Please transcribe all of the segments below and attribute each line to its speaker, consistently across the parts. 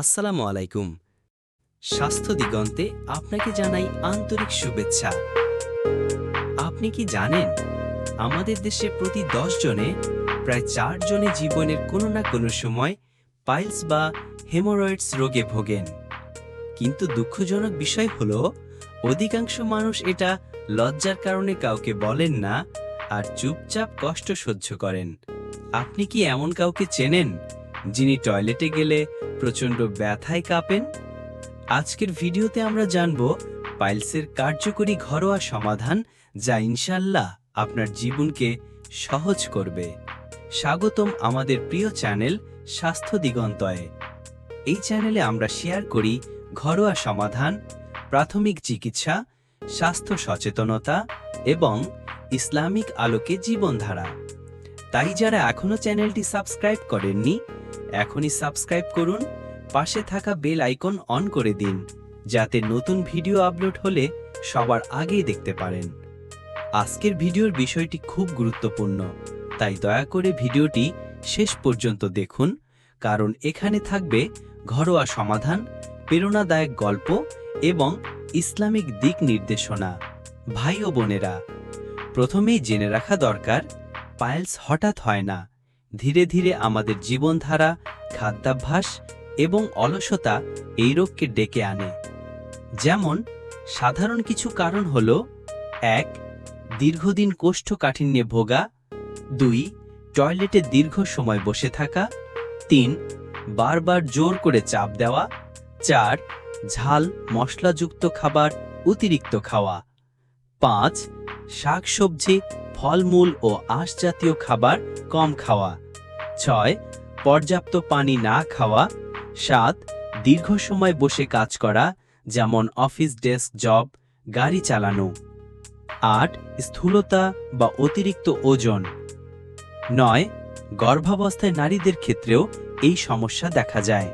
Speaker 1: আসসালামু আলাইকুম। স্বাস্থ্য দিগন্তে আপনাকে জানাই আন্তরিক শুভেচ্ছা। আপনি কি জানেন, আমাদের দেশে প্রতি দশ জনে প্রায় চার জনে জীবনের কোনো না কোনো সময় পাইলস বা হেমোরয়েডস রোগে ভোগেন। কিন্তু দুঃখজনক বিষয় হল, অধিকাংশ মানুষ এটা লজ্জার কারণে কাউকে বলেন না আর চুপচাপ কষ্ট সহ্য করেন। আপনি কি এমন কাউকে চেনেন? যিনি টয়লেটে গেলে প্রচণ্ড ব্যথায় কাঁপেন, আজকের ভিডিওতে আমরা জানব পাইলসের কার্যকরী ঘরোয়া সমাধান যা ইনশাল্লাহ আপনার জীবনকে সহজ করবে। স্বাগতম আমাদের প্রিয় চ্যানেল স্বাস্থ্য দিগন্তয়ে। এই চ্যানেলে আমরা শেয়ার করি ঘরোয়া সমাধান, প্রাথমিক চিকিৎসা, স্বাস্থ্য সচেতনতা এবং ইসলামিক আলোকে জীবনধারা। তাই যারা এখনও চ্যানেলটি সাবস্ক্রাইব করেননি এখনই সাবস্ক্রাইব করুন, পাশে থাকা বেল আইকন অন করে দিন, যাতে নতুন ভিডিও আপলোড হলে সবার আগেই দেখতে পারেন। আজকের ভিডিওর বিষয়টি খুব গুরুত্বপূর্ণ, তাই দয়া করে ভিডিওটি শেষ পর্যন্ত দেখুন, কারণ এখানে থাকবে ঘরোয়া সমাধান, প্রেরণাদায়ক গল্প এবং ইসলামিক দিক নির্দেশনা। ভাই ও বোনেরা, প্রথমেই জেনে রাখা দরকার, পায়েলস হঠাৎ হয় না ধীরে ধীরে আমাদের জীবনধারা, খাদ্যাভ্যাস এবং অলসতা এই রোগকে ডেকে আনে। যেমন, সাধারণ কিছু কারণ হল, এক, দীর্ঘদিন কোষ্ঠকাঠিন্যে ভোগা, দুই, টয়লেটে দীর্ঘ সময় বসে থাকা, তিন, বারবার জোর করে চাপ দেওয়া, চার, ঝাল, মশলাযুক্ত খাবার অতিরিক্ত খাওয়া, পাঁচ, শাকসবজি ফলমূল ও আঁশ জাতীয় খাবার কম খাওয়া। ছয়, পর্যাপ্ত পানি না খাওয়া। সাত, দীর্ঘ সময় বসে কাজ করা, যেমন অফিস ডেস্ক জব, গাড়ি চালানো। আট, স্থূলতা বা অতিরিক্ত ওজন। নয়, গর্ভাবস্থায় নারীদের ক্ষেত্রেও এই সমস্যা দেখা যায়।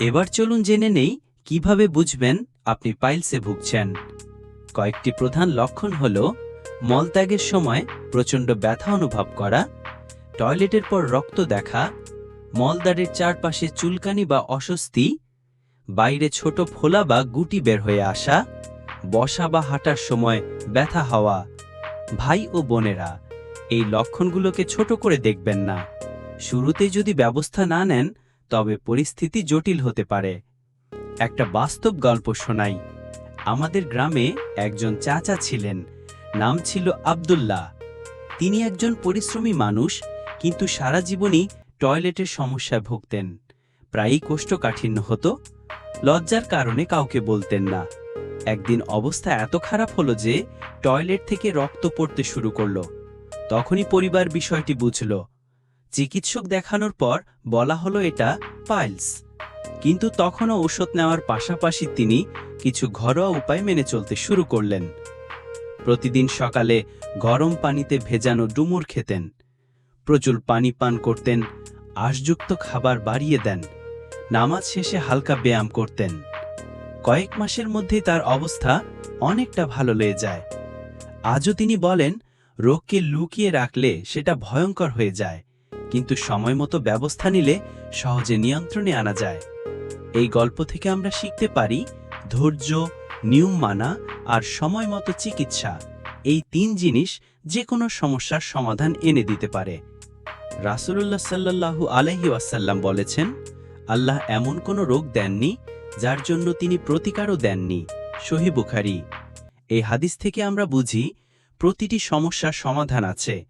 Speaker 1: এবার চলুন জেনে নেই কীভাবে বুঝবেন আপনি পাইলসে ভুগছেন। কয়েকটি প্রধান লক্ষণ হল মলত্যাগের সময় প্রচণ্ড ব্যথা অনুভব করা, টয়লেটের পর রক্ত দেখা, মলদ্বারের চারপাশে চুলকানি বা অস্বস্তি, বাইরে ছোট ফোলা বা গুটি বের হয়ে আসা, বসা বা হাঁটার সময় ব্যথা হওয়া। ভাই ও বোনেরা, এই লক্ষণগুলোকে ছোট করে দেখবেন না। শুরুতে যদি ব্যবস্থা না নেন, তবে পরিস্থিতি জটিল হতে পারে। একটা বাস্তব গল্প শোনাই। আমাদের গ্রামে একজন চাচা ছিলেন। নাম ছিল আব্দুল্লাহ। তিনি একজন পরিশ্রমী মানুষ, কিন্তু সারা জীবনই টয়লেটের সমস্যায় ভুগতেন। প্রায়ই কোষ্ঠকাঠিন্য হতো। লজ্জার কারণে কাউকে বলতেন না। একদিন অবস্থা এত খারাপ হলো যে টয়লেট থেকে রক্ত পড়তে শুরু করল। তখনই পরিবার বিষয়টি বুঝল। চিকিৎসক দেখানোর পর বলা হলো এটা পাইলস। কিন্তু তখনও ওষুধ নেওয়ার পাশাপাশি তিনি কিছু ঘরোয়া উপায় মেনে চলতে শুরু করলেন। প্রতিদিন সকালে গরম পানিতে ভেজানো ডুমুর খেতেন। প্রচুর পানি পান করতেন, আশযুক্ত খাবার বাড়িয়ে দেন, নামাজ শেষে হালকা ব্যায়াম করতেন। কয়েক মাসের মধ্যেই তার অবস্থা অনেকটা ভালো লেগে যায়। আজও তিনি বলেন, রোগকে লুকিয়ে রাখলে সেটা ভয়ঙ্কর হয়ে যায়, কিন্তু সময় মতো ব্যবস্থা নিলে সহজে নিয়ন্ত্রণে আনা যায়। এই গল্প থেকে আমরা শিখতে পারি, ধৈর্য নিয়ম মানা আর সময় মতো চিকিৎসা। এই তিন জিনিস যে কোনো সমস্যার সমাধান এনে দিতে পারে। রাসুলুল্লাহ সাল্লাল্লাহু আলহি ওয়াসাল্লাম বলেছেন, আল্লাহ এমন কোনো রোগ দেননি যার জন্য তিনি প্রতিকারও দেননি। সহি বুখারি। এই হাদিস থেকে আমরা বুঝি, প্রতিটি সমস্যার সমাধান আছে,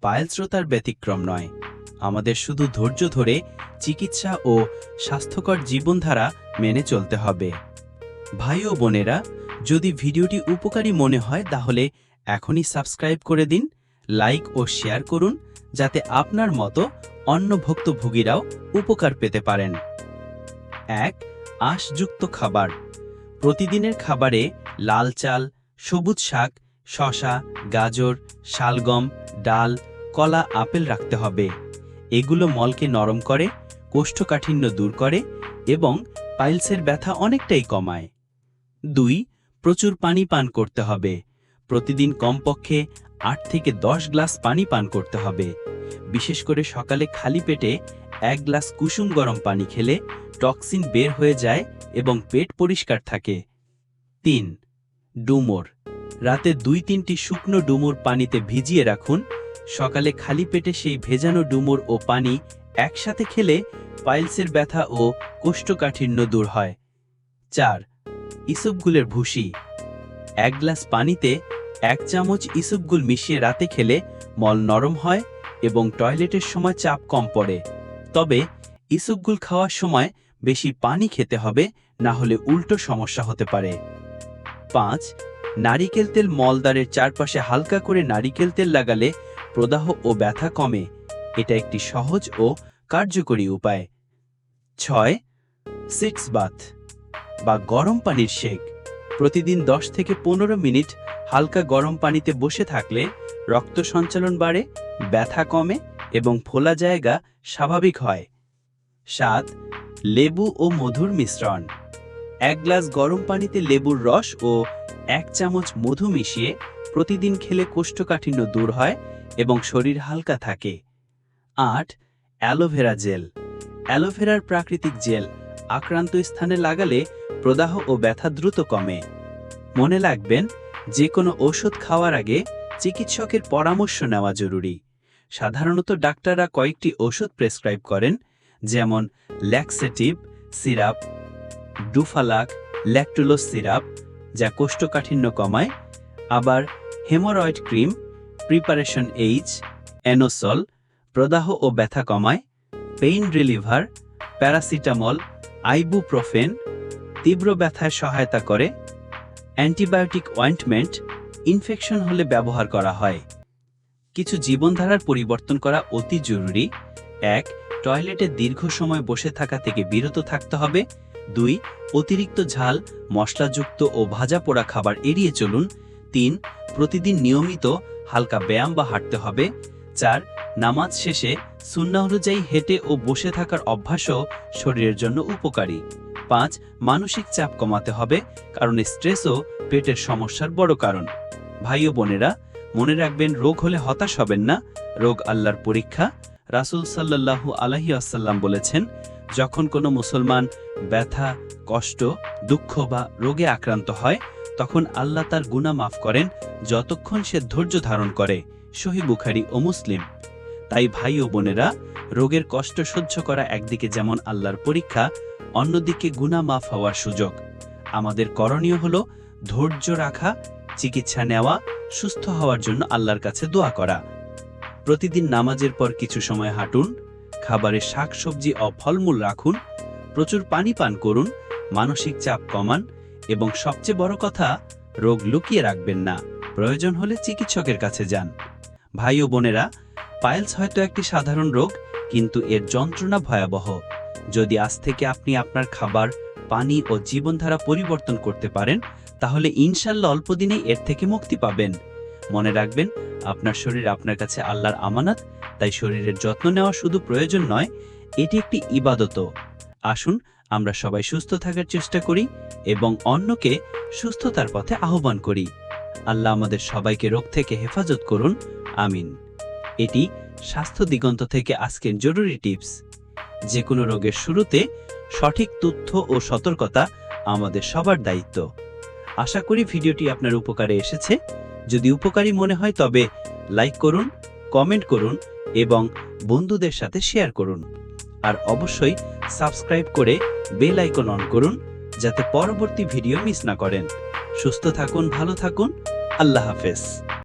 Speaker 1: পায়েলস্রোতার ব্যতিক্রম নয়। আমাদের শুধু ধৈর্য ধরে চিকিৎসা ও স্বাস্থ্যকর জীবনধারা মেনে চলতে হবে। ভাই ও বোনেরা, যদি ভিডিওটি উপকারী মনে হয়, তাহলে এখনই সাবস্ক্রাইব করে দিন, লাইক ও শেয়ার করুন, যাতে আপনার মতো অন্য ভুক্তভোগীরাও উপকার পেতে পারেন। এক, আঁশযুক্ত খাবার। প্রতিদিনের খাবারে লাল চাল, সবুজ শাক শশা গাজর, শালগম, ডাল, কলা, আপেল রাখতে হবে। এগুলো মলকে নরম করে, কোষ্ঠকাঠিন্য দূর করে এবং পাইলসের ব্যথা অনেকটাই কমায়। দুই, প্রচুর পানি পান করতে হবে। প্রতিদিন কমপক্ষে আট থেকে দশ গ্লাস পানি পান করতে হবে। বিশেষ করে সকালে খালি পেটে এক গ্লাস কুসুম গরম পানি খেলে টক্সিন বের হয়ে যায় এবং পেট পরিষ্কার থাকে। তিন, ডুমুর। রাতে দুই তিনটি শুকনো ডুমুর পানিতে ভিজিয়ে রাখুন। সকালে খালি পেটে সেই ভেজানো ডুমুর ও পানি একসাথে খেলে পাইলসের ব্যথা ও কোষ্ঠকাঠিন্য দূর হয়। চার ইসবগুলের ভুসি। এক গ্লাস পানিতে এক চামচ ইসবগুল মিশিয়ে রাতে খেলে মল নরম হয় এবং টয়লেটের সময় চাপ কম পড়ে। তবে ইসবগুল খাওয়ার সময় বেশি পানি খেতে হবে, না হলে উল্টো সমস্যা হতে পারে। পাঁচ, নারিকেল তেল মলদারের চারপাশে হালকা করে নারিকেল তেল লাগালে প্রদাহ ও ব্যথা কমে। এটা একটি সহজ ও কার্যকরী উপায়। ছয়, সিক্স বাথ। বা গরম পানির শেক। প্রতিদিন দশ থেকে পনেরো মিনিট হালকা গরম পানিতে বসে থাকলে রক্ত সঞ্চালন বাড়ে, ব্যথা কমে এবং ফোলা জায়গা স্বাভাবিক হয়। সাত, লেবু ও মধুর মিশ্রণ। এক গ্লাস গরম পানিতে লেবুর রস ও এক চামচ মধু মিশিয়ে প্রতিদিন খেলে কোষ্ঠকাঠিন্য দূর হয় এবং শরীর হালকা থাকে। আট, অ্যালোভেরা জেল। অ্যালোভেরার প্রাকৃতিক জেল আক্রান্ত স্থানে লাগালে প্রদাহ ও ব্যথা দ্রুত কমে। মনে রাখবেন যে কোনো ওষুধ খাওয়ার আগে চিকিৎসকের পরামর্শ নেওয়া জরুরি। সাধারণত ডাক্তাররা কয়েকটি ওষুধ প্রেসক্রাইব করেন, যেমন laxative syrup, Duphalac lactulose syrup, যা কোষ্ঠকাঠিন্য কমায়, আবার haemorrhoid cream, preparation H, Anusol, প্রদাহ ও ব্যথা কমায়, পেইন রিলিভার, প্যারাসিটামল আইবুপ্রোফেন তীব্র ব্যথায় সহায়তা করে, অ্যান্টিবায়োটিক অয়েন্টমেন্ট ইনফেকশন হলে ব্যবহার করা হয়। কিছু জীবনধারার পরিবর্তন করা অতি জরুরি। এক, টয়লেটে দীর্ঘ সময় বসে থাকা থেকে বিরত থাকতে হবে। দুই, অতিরিক্ত ঝাল, মশলাযুক্ত ও ভাজা পোড়া খাবার এড়িয়ে চলুন। তিন, প্রতিদিন নিয়মিত হালকা ব্যায়াম বা হাঁটতে হবে। চার নামাজ শেষে সুন্না অনুযায়ী হেঁটে ও বসে থাকার অভ্যাসও শরীরের জন্য উপকারী। পাঁচ, মানসিক চাপ কমাতে হবে, কারণ স্ট্রেসও পেটের সমস্যার বড় কারণ। ভাই ও বোনেরা, মনে রাখবেন রোগ হলে হতাশ হবেন না। রোগ আল্লাহর পরীক্ষা। রাসূল সাল্লাল্লাহু আলাইহি আসাল্লাম বলেছেন, যখন কোনো মুসলমান ব্যথা, কষ্ট, দুঃখ বা রোগে আক্রান্ত হয়, তখন আল্লাহ তার গুনাহ মাফ করেন যতক্ষণ সে ধৈর্য ধারণ করে। সহি বুখারি ও মুসলিম। তাই ভাই ও বোনেরা, রোগের কষ্ট সহ্য করা একদিকে যেমন আল্লাহর পরীক্ষা, অন্যদিকে গুনাহ মাফ হওয়ার সুযোগ। আমাদের করণীয় হল ধৈর্য রাখা, চিকিৎসা নেওয়া, সুস্থ হওয়ার জন্য আল্লাহর কাছে দোয়া করা। প্রতিদিন নামাজের পর কিছু সময় হাঁটুন, খাবারে শাকসবজি ও ফলমূল রাখুন, প্রচুর পানি পান করুন, মানসিক চাপ কমান এবং সবচেয়ে বড় কথা, রোগ লুকিয়ে রাখবেন না। প্রয়োজন হলে চিকিৎসকের কাছে যান। ভাই ও বোনেরা পাইলস হয়তো একটি সাধারণ রোগ, কিন্তু এর যন্ত্রণা ভয়াবহ। যদি আজ থেকে আপনি আপনার খাবার, পানি ও জীবনধারা পরিবর্তন করতে পারেন, তাহলে ইনশাল্লাহ অল্প দিনেই এর থেকে মুক্তি পাবেন। মনে রাখবেন, আপনার শরীর আপনার কাছে আল্লাহর আমানত, তাই শরীরের যত্ন নেওয়া শুধু প্রয়োজন নয়, এটি একটি ইবাদত আসুন, আমরা সবাই সুস্থ থাকার চেষ্টা করি এবং অন্যকে সুস্থতার পথে আহ্বান করি। আল্লাহ আমাদের সবাইকে রোগ থেকে হেফাজত করুন, আমিন। এটি স্বাস্থ্য দিগন্ত থেকে আজকের জরুরি টিপস। যে কোনো রোগের শুরুতে সঠিক তথ্য ও সতর্কতা আমাদের সবার দায়িত্ব। আশা করি ভিডিওটি আপনার উপকারে এসেছে। যদি উপকারী মনে হয় তবে লাইক করুন, কমেন্ট করুন এবং বন্ধুদের সাথে শেয়ার করুন। আর অবশ্যই সাবস্ক্রাইব করে বেল আইকন অন করুন যাতে পরবর্তী ভিডিও মিস না করেন। সুস্থ থাকুন, ভালো থাকুন। আল্লাহ হাফেজ।